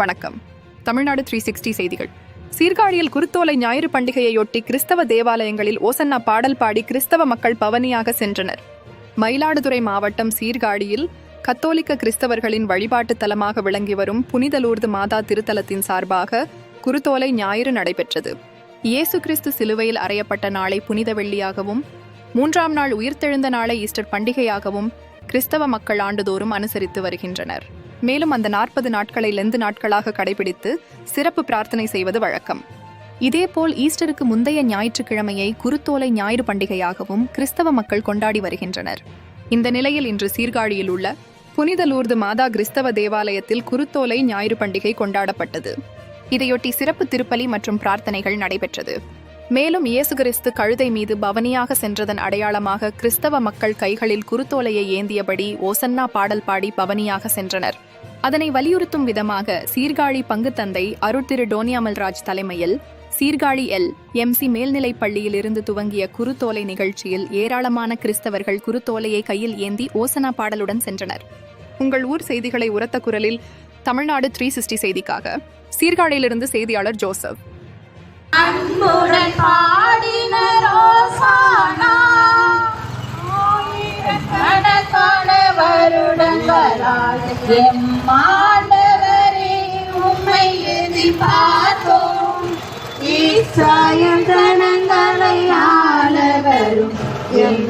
வணக்கம். Tamil Nadu three sixty செய்திகள். சீர்காழியில் குருத்தோலை ஞாயிறு பண்டிகையையொட்டி கிறிஸ்தவ தேவாலயங்களில் ஓசன்னா பாடல் பாடி கிறிஸ்தவ மக்கள் பவனியாக சென்றனர். மயிலாடுதுறை மாவட்டம் சீர்காழியில் கத்தோலிக்க கிறிஸ்தவர்களின் வழிபாட்டு தலமாக விளங்கி வரும் புனித லூர்து மாதா திருத்தலத்தின் சார்பாக குருத்தோலை ஞாயிறு நடைபெற்றது. இயேசு கிறிஸ்து சிலுவையில் அறையப்பட்ட நாளை புனித வெள்ளியாகவும் மூன்றாம் நாள் உயிர்த்தெழுந்த நாளை ஈஸ்டர் பண்டிகையாகவும் கிறிஸ்தவ மக்கள் ஆண்டுதோறும் அனுசரித்து வருகின்றனர். மேலும் அந்த நாற்பது நாட்களை லெந்து நாட்களாக கடைபிடித்து சிறப்பு பிரார்த்தனை செய்வது வழக்கம். இதேபோல் ஈஸ்டருக்கு முந்தைய ஞாயிற்றுக்கிழமையை குருத்தோலை ஞாயிறு பண்டிகையாகவும் கிறிஸ்தவ மக்கள் கொண்டாடி வருகின்றனர். இந்த நிலையில் இன்று சீர்காழியில் உள்ள புனித லூர்து மாதா கிறிஸ்தவ தேவாலயத்தில் குருத்தோலை ஞாயிறு பண்டிகை கொண்டாடப்பட்டது. இதையொட்டி சிறப்பு திருப்பலி மற்றும் பிரார்த்தனைகள் நடைபெற்றது. மேலும் இயேசு கிறிஸ்து கழுதை மீது பவனியாக சென்றதன் அடையாளமாக கிறிஸ்தவ மக்கள் கைகளில் குருத்தோலையை ஏந்தியபடி ஓசன்னா பாடல் பாடி பவனியாக சென்றனர். அதனை வலியுறுத்தும் விதமாக சீர்காழி பங்குத்தந்தை அருட்திரு டோனியாமல் ராஜ் தலைமையில் சீர்காழி எல். எம்சி மேல்நிலைப் பள்ளியில் இருந்து துவங்கிய குருத்தோலை நிகழ்ச்சியில் ஏராளமான கிறிஸ்தவர்கள் குருத்தோலையை கையில் ஏந்தி ஓசனா பாடலுடன் சென்றனர். உங்கள் ஊர் செய்திகளை உரத்த குரலில் தமிழ்நாடு த்ரீ சிக்ஸ்டி செய்திக்காக. சீர்காழியிலிருந்து செய்தியாளர் ஜோசப். எம்மாண்டவரே உம்மை ஈசாயம் ஆள வரும் எம்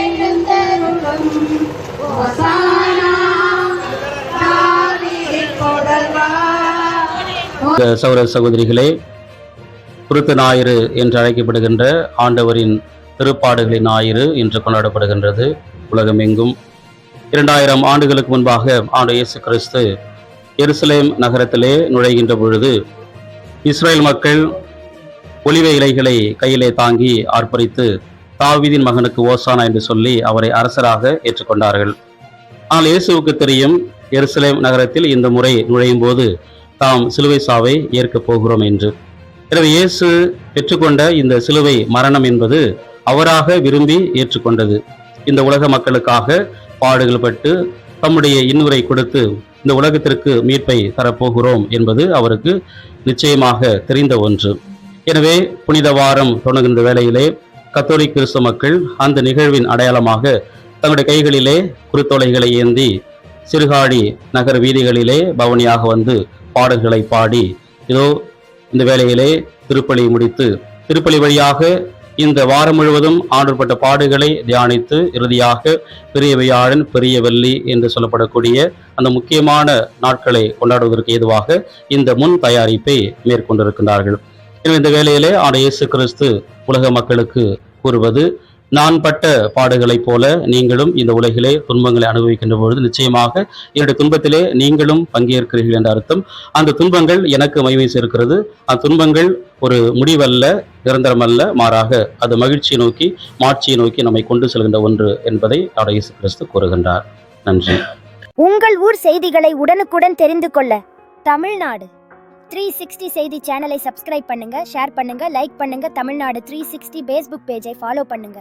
எழுந்தருளும். சௌர சகோதரிகளே குருத்து ஞாயிறு என்று அழைக்கப்படுகின்ற ஆண்டவரின் திருப்பாடுகளின் ஞாயிறு என்று கொண்டாடப்படுகின்றது. உலகமெங்கும் இரண்டாயிரம் ஆண்டுகளுக்கு முன்பாக ஆண்டு இயேசு கிறிஸ்து எருசலேம் நகரத்திலே நுழைகின்ற பொழுது இஸ்ரேல் மக்கள் ஒலிவ இலைகளை கையிலே தாங்கி ஆர்ப்பரித்து தாவீதின் மகனுக்கு ஓசானா என்று சொல்லி அவரை அரசராக ஏற்றுக்கொண்டார்கள். ஆனால் இயேசுவுக்கு தெரியும் எருசலேம் நகரத்தில் இந்த முறை நுழையும் போது தாம் சிலுவை சாவை ஏற்கப் போகிறோம் என்று. எனவே இயேசு பெற்றுக்கொண்ட இந்த சிலுவை மரணம் என்பது அவராக விரும்பி ஏற்றுக்கொண்டது. இந்த உலக மக்களுக்காக பாடுகள் பட்டு தம்முடைய இன்னுரை கொடுத்து இந்த உலகத்திற்கு மீட்பை தரப்போகிறோம் என்பது அவருக்கு நிச்சயமாக தெரிந்த ஒன்று. எனவே புனித வாரம் தொடங்குகின்ற வேளையிலே கத்தோலிக் கிறிஸ்தவ மக்கள் அந்த நிகழ்வின் அடையாளமாக தங்களுடைய கைகளிலே குருத்தோலைகளை ஏந்தி சிறுகாடி நகர் வீதிகளிலே பவனியாக வந்து பாடல்களை பாடி இதோ இந்த வேளையிலே திருப்பலி முடித்து திருப்பலி வழியாக இந்த வாரம் முழுவதும் ஆண்டுபட்ட பாடுகளை தியானித்து இறுதியாக பெரிய வியாழன் பெரிய வெள்ளி என்று சொல்லப்படக்கூடிய அந்த முக்கியமான நாட்களை கொண்டாடுவதற்கு ஏதுவாக இந்த முன் தயாரிப்பை மேற்கொண்டிருக்கின்றார்கள். எனவே இந்த வேளையிலே ஆட இயேசு கிறிஸ்து உலக மக்களுக்கு கூறுவது நான் பட்ட பாடுகளைப் போல நீங்களும் இந்த உலகிலே துன்பங்களை அனுபவிக்கின்ற பொழுது நிச்சயமாக என்னுடைய துன்பத்திலே நீங்களும் பங்கேற்கிறீர்கள் என்ற அர்த்தம். அந்த துன்பங்கள் எனக்கு மகிமை சேர்க்கிறது. அந்த துன்பங்கள் ஒரு முடிவல்ல நிரந்தரமல்ல மாறாக அது மகிழ்ச்சியை நோக்கி மாட்சியை நோக்கி நம்மை கொண்டு செல்கின்ற ஒன்று என்பதை ஆட இயேசு கிறிஸ்து கூறுகின்றார். நன்றி. உங்கள் ஊர் செய்திகளை உடனுக்குடன் தெரிந்து கொள்ள தமிழ்நாடு த்ரீ சிக்ஸ்டி செய்தி சேனலை சப்ஸ்கிரைப் பண்ணுங்க ஷேர் பண்ணுங்க லைக் பண்ணுங்க தமிழ்நாடு த்ரீ சிக்ஸ்டி ஃபேஸ்புக் பேஜை ஃபாலோ பண்ணுங்க.